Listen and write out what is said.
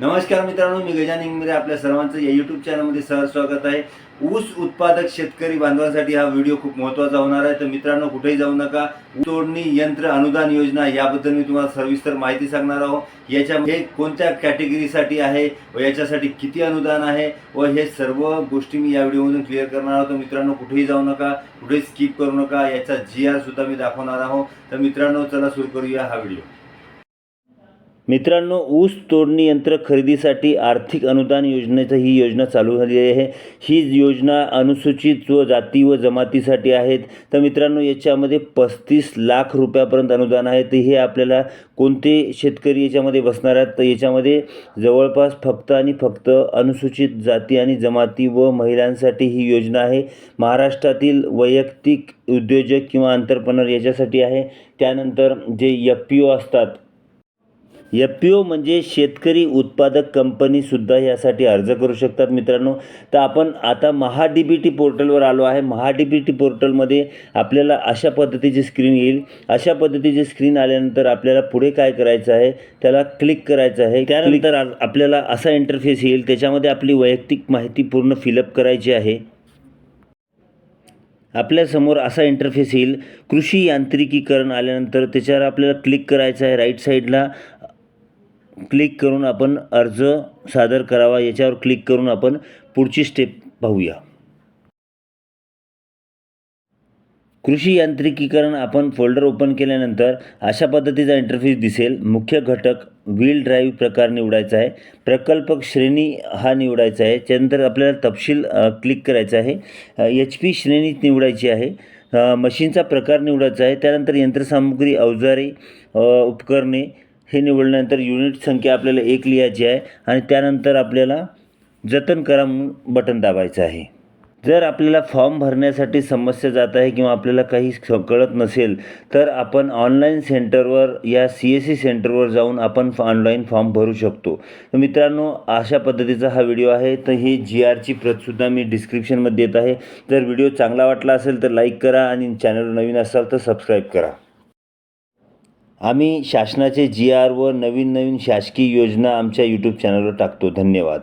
नमस्कार मित्रांनो मी गजान इंगमिरे आपल्या सर्वांचं या यूट्यूब चॅनलमध्ये सहज स्वागत आहे. ऊस उत्पादक शेतकरी बांधवांसाठी हा व्हिडिओ खूप महत्त्वाचा होणार आहे. तर मित्रांनो कुठेही जाऊ नका. तोडणी यंत्र अनुदान योजना याबद्दल मी तुम्हाला सविस्तर माहिती सांगणार आहोत याच्यामध्ये कोणत्या कॅटेगरीसाठी आहे व याच्यासाठी किती अनुदान आहे व हे सर्व गोष्टी मी या व्हिडिओमधून क्लिअर करणार आहोत मित्रांनो कुठेही जाऊ नका. कुठेही स्किप करू नका. याचा जी आर सुद्धा मी दाखवणार आहोत तर मित्रांनो चला सुरू करूया हा व्हिडिओ. मित्रांनो ऊस तोडणी यंत्र खरेदीसाठी आर्थिक अनुदान योजनेचं ही योजना चालू झाली आहे. ही योजना अनुसूचित व जाती व जमातीसाठी आहेत. तर मित्रांनो याच्यामध्ये पस्तीस लाख रुपयापर्यंत अनुदान आहे. तर हे आपल्याला कोणते शेतकरी याच्यामध्ये बसणार आहेत? तर याच्यामध्ये जवळपास फक्त आणि फक्त अनुसूचित जाती आणि जमाती व महिलांसाठी ही योजना आहे. महाराष्ट्रातील वैयक्तिक उद्योजक किंवा अंतरप्रनर याच्यासाठी आहे. त्यानंतर जे एफ पी ओ असतात एफ पी ओ म्हणजे शेतकरी उत्पादक कंपनीसुद्धा यासाठी अर्ज करू शकतात मित्रांनो. तर आपण आता महा डी बी टी पोर्टलवर आलो आहे. महा डी बी टी पोर्टलमध्ये आपल्याला अशा पद्धतीची स्क्रीन येईल. अशा पद्धतीची स्क्रीन आल्यानंतर आपल्याला पुढे काय करायचं आहे? त्याला क्लिक करायचं आहे. त्यानंतर आपल्याला असा इंटरफेस येईल. त्याच्यामध्ये आपली वैयक्तिक माहिती पूर्ण फिलअप करायची आहे. आपल्यासमोर असा इंटरफेस येईल. कृषी यांत्रिकीकरण आल्यानंतर त्याच्यावर आपल्याला क्लिक करायचं आहे. राईट साईडला क्लिक करून आपण अर्ज सादर करावा याच्यावर क्लिक करून आपण पुढची स्टेप पाहूया. कृषी यांत्रिकीकरण आपण फोल्डर ओपन केल्यानंतर अशा पद्धतीचा इंटरफेस दिसेल. मुख्य घटक व्हील ड्राईव्ह प्रकार निवडायचा आहे. प्रकल्पक श्रेणी हा निवडायचा आहे. त्यानंतर आपल्याला तपशील क्लिक करायचा आहे. एच पी श्रेणी निवडायची आहे. मशीनचा प्रकार निवडायचा आहे. त्यानंतर यंत्रसामुग्री अवजारे उपकरणे हे निवडल्यानंतर युनिट संख्या आपल्याला एक लिहायची आहे आणि त्यानंतर आपल्याला जतन करा म्हणून बटन दाबायचं आहे. जर आपल्याला फॉर्म भरण्यासाठी समस्या जात आहे किंवा आपल्याला काही कळत नसेल तर आपण ऑनलाईन सेंटरवर या सी एस सी सेंटरवर जाऊन आपण ऑनलाईन फॉर्म भरू शकतो. तर मित्रांनो अशा पद्धतीचा हा व्हिडिओ आहे. तर ही जी आरची प्रतसुद्धा मी डिस्क्रिप्शनमध्ये देत आहे. जर व्हिडिओ चांगला वाटला असेल तर लाईक करा आणि चॅनल नवीन असाल तर सबस्क्राईब करा. आम्ही शासनाचे जी आर व नवीन नवीन शासकीय योजना आमच्या यूट्यूब चॅनलवर टाकतो. धन्यवाद.